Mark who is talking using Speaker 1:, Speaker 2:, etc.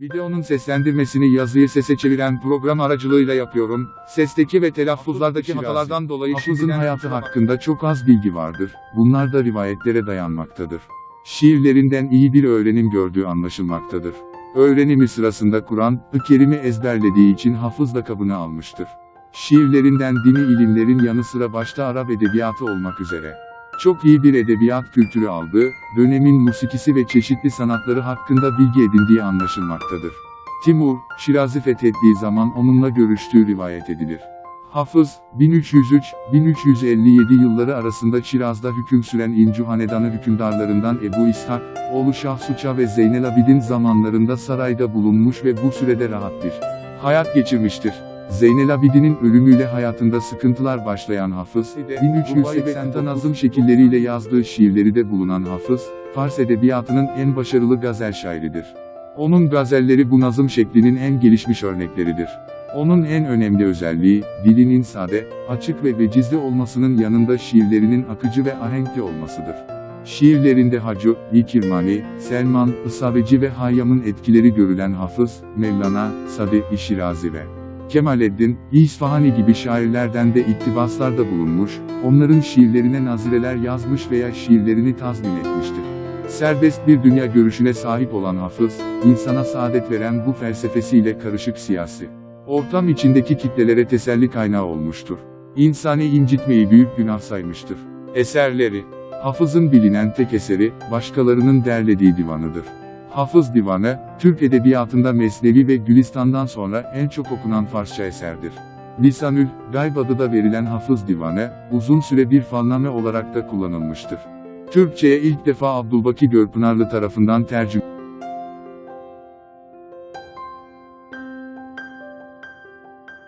Speaker 1: Videonun seslendirmesini yazıyı sese çeviren program aracılığıyla yapıyorum. Sesteki ve telaffuzlardaki hatalardan dolayı Hafız'ın hayatı hakkında çok az bilgi vardır. Bunlar da rivayetlere dayanmaktadır. Şiirlerinden iyi bir öğrenim gördüğü anlaşılmaktadır. Öğrenimi sırasında Kur'an-ı Kerim'i ezberlediği için hafız lakabını almıştır. Şiirlerinden dini ilimlerin yanı sıra başta Arap edebiyatı olmak üzere çok iyi bir edebiyat kültürü aldığı, dönemin musikisi ve çeşitli sanatları hakkında bilgi edindiği anlaşılmaktadır. Timur, Şiraz'ı fethettiği zaman onunla görüştüğü rivayet edilir. Hafız, 1303-1357 yılları arasında Şiraz'da hüküm süren İncu Hanedanı hükümdarlarından Ebu İshak, oğlu Şah Suça ve Zeynel Abidin zamanlarında sarayda bulunmuş ve bu sürede rahat bir hayat geçirmiştir. Zeynel Abidin'in ölümüyle hayatında sıkıntılar başlayan Hafız, 1380'de nazım şekilleriyle yazdığı şiirleri de bulunan Hafız, Fars edebiyatının en başarılı gazel şairidir. Onun gazelleri bu nazım şeklinin en gelişmiş örnekleridir. Onun en önemli özelliği, dilinin sade, açık ve vecizli olmasının yanında şiirlerinin akıcı ve ahenkli olmasıdır. Şiirlerinde Hacı, İkirmani, Selman, Isabeci ve Hayyam'ın etkileri görülen Hafız, Mevlana, Sadi, Şirazi ve Kemaleddin, İsfahani gibi şairlerden de iktibaslarda bulunmuş, onların şiirlerine nazireler yazmış veya şiirlerini tazmin etmiştir. Serbest bir dünya görüşüne sahip olan Hafız, insana saadet veren bu felsefesiyle karışık siyasi ortam içindeki kitlelere teselli kaynağı olmuştur. İnsani incitmeyi büyük günah saymıştır. Eserleri Hafız'ın bilinen tek eseri, başkalarının derlediği divanıdır. Hafız Divanı, Türk edebiyatında Mesnevi ve Gülistan'dan sonra en çok okunan Farsça eserdir. Lisanül, Gayb adı da verilen Hafız Divanı, uzun süre bir falname olarak da kullanılmıştır. Türkçe'ye ilk defa Abdülbaki Görpınarlı tarafından tercüme